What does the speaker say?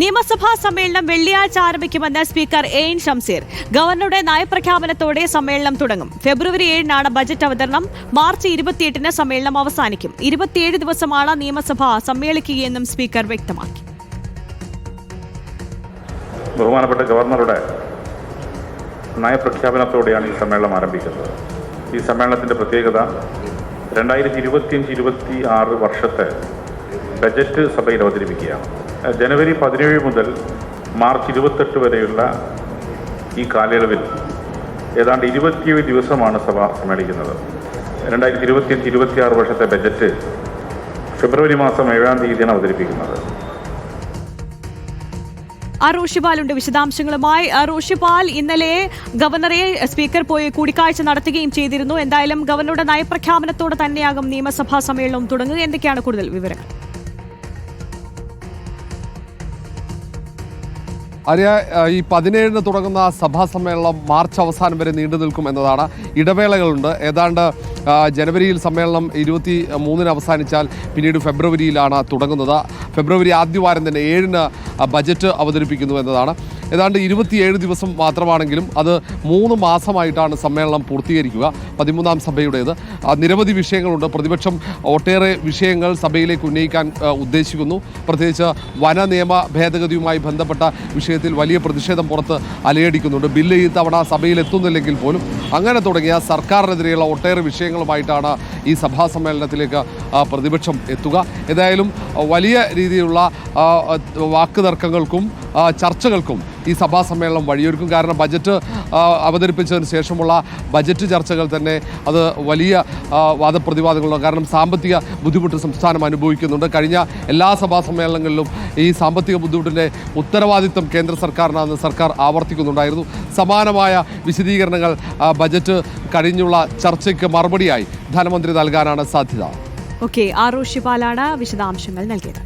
നിയമസഭാ സമ്മേളനം വെള്ളിയാഴ്ച ആരംഭിക്കുമെന്ന് സ്പീക്കർ എ എൻ ഷംസീർ ഗവർണറുടെ നയപ്രഖ്യാപനത്തോടെ സമ്മേളനം തുടങ്ങും. ഫെബ്രുവരി ഏഴിനാണ് ബജറ്റ് അവതരണം. മാർച്ച് ഇരുപത്തിയെട്ടിന് സമ്മേളനം അവസാനിക്കും. ഇരുപത്തിയേഴ് ദിവസമാണ് നിയമസഭ സമ്മേളിക്കുകയെന്നും സ്പീക്കർ വ്യക്തമാക്കി. ബഹുമാനപ്പെട്ട ഗവർണറുടെ നയപ്രഖ്യാപനത്തോടെയാണ് ഈ സമ്മേളനം ആരംഭിക്കുന്നത്. ഈ സമ്മേളനത്തിന്റെ പ്രത്യേകത രണ്ടായിരത്തി ഇരുപത്തിയഞ്ച് ഇരുപത്തി ആറ് വർഷത്തെ ബജറ്റ് സഭയിൽ അവതരിപ്പിക്കുകയാണ്. ജനുവരി പതിനേഴ് മുതൽ മാർച്ച് ഇരുപത്തെട്ട് വരെയുള്ള ഈ കാലയളവിൽ ഏതാണ്ട് ഇരുപത്തിയേഴ് ദിവസമാണ് സഭ സമ്മേളിക്കുന്നത്. രണ്ടായിരത്തി ഇരുപത്തിയഞ്ച് ഇരുപത്തിയാറ് വർഷത്തെ ബജറ്റ് ഫെബ്രുവരി മാസം ഏഴാം തീയതിയാണ് അവതരിപ്പിക്കുന്നത്. റോഷിപാലുണ്ട് വിശദാംശങ്ങളുമായി. റോഷിപാൽ ഇന്നലെ ഗവർണറെ സ്പീക്കർ പോയി കൂടിക്കാഴ്ച നടത്തുകയും ചെയ്തിരുന്നു. എന്തായാലും ഗവർണറുടെ നയപ്രഖ്യാപനത്തോടെ തന്നെയാകും നിയമസഭാ സമ്മേളനം തുടങ്ങുക. എന്തൊക്കെയാണ് കൂടുതൽ വിവരങ്ങൾ? ഏഹ് ഈ പതിനേഴിന് തുടങ്ങുന്ന സഭാ സമ്മേളനം മാർച്ച് അവസാനം വരെ നീണ്ടു നിൽക്കും എന്നതാണ് ഇടവേളകളുണ്ട്. ഏതാണ്ട് ജനുവരിയിൽ സമ്മേളനം ഇരുപത്തി മൂന്നിന് അവസാനിച്ചാൽ പിന്നീട് ഫെബ്രുവരിയിലാണ് തുടങ്ങുന്നത്. ഫെബ്രുവരി ആദ്യവാരം തന്നെ ഏഴിന് ബജറ്റ് അവതരിപ്പിക്കുന്നു എന്നതാണ്. ഏതാണ്ട് ഇരുപത്തിയേഴ് ദിവസം മാത്രമാണെങ്കിലും അത് മൂന്ന് മാസമായിട്ടാണ് സമ്മേളനം പൂർത്തീകരിക്കുക. പതിമൂന്നാം സഭയുടേത്. നിരവധി വിഷയങ്ങളുണ്ട്. പ്രതിപക്ഷം ഒട്ടേറെ വിഷയങ്ങൾ സഭയിലേക്ക് ഉന്നയിക്കാൻ ഉദ്ദേശിക്കുന്നു. പ്രത്യേകിച്ച് വന നിയമ ഭേദഗതിയുമായി ബന്ധപ്പെട്ട വിഷയത്തിൽ വലിയ പ്രതിഷേധം പുറത്ത് അലയടിക്കുന്നുണ്ട്. ബില്ല് ഈ തവണ സഭയിൽ എത്തുന്നില്ലെങ്കിൽ പോലും അങ്ങനെ തുടങ്ങിയ സർക്കാരിനെതിരെയുള്ള ഒട്ടേറെ വിഷയങ്ങളുമായിട്ടാണ് ഈ സഭാ സമ്മേളനത്തിലേക്ക് പ്രതിപക്ഷം എത്തുക. ഏതായാലും വലിയ രീതിയിലുള്ള വാക്ക് തർക്കങ്ങൾക്കും ചർച്ചകൾക്കും ഈ സഭാ സമ്മേളനം വഴിയൊരുക്കും. കാരണം ബജറ്റ് അവതരിപ്പിച്ചതിന് ശേഷമുള്ള ബജറ്റ് ചർച്ചകൾ തന്നെ അത് വലിയ വാദപ്രതിവാദങ്ങളുണ്ട്. കാരണം സാമ്പത്തിക ബുദ്ധിമുട്ട് സംസ്ഥാനം അനുഭവിക്കുന്നുണ്ട്. കഴിഞ്ഞ എല്ലാ സഭാ സമ്മേളനങ്ങളിലും ഈ സാമ്പത്തിക ബുദ്ധിമുട്ടിന്റെ ഉത്തരവാദിത്വം കേന്ദ്ര സർക്കാരിനാണെന്ന് സർക്കാർ ആവർത്തിക്കുന്നുണ്ടായിരുന്നു. സമാനമായ വിശദീകരണങ്ങൾ ബജറ്റ് കഴിഞ്ഞുള്ള ചർച്ചയ്ക്ക് മറുപടിയായി ധനമന്ത്രി നൽകാനാണ് സാധ്യത. ഓക്കെ ആർ റോഷിപാലാണ് വിശദാംശങ്ങൾ നൽകിയത്.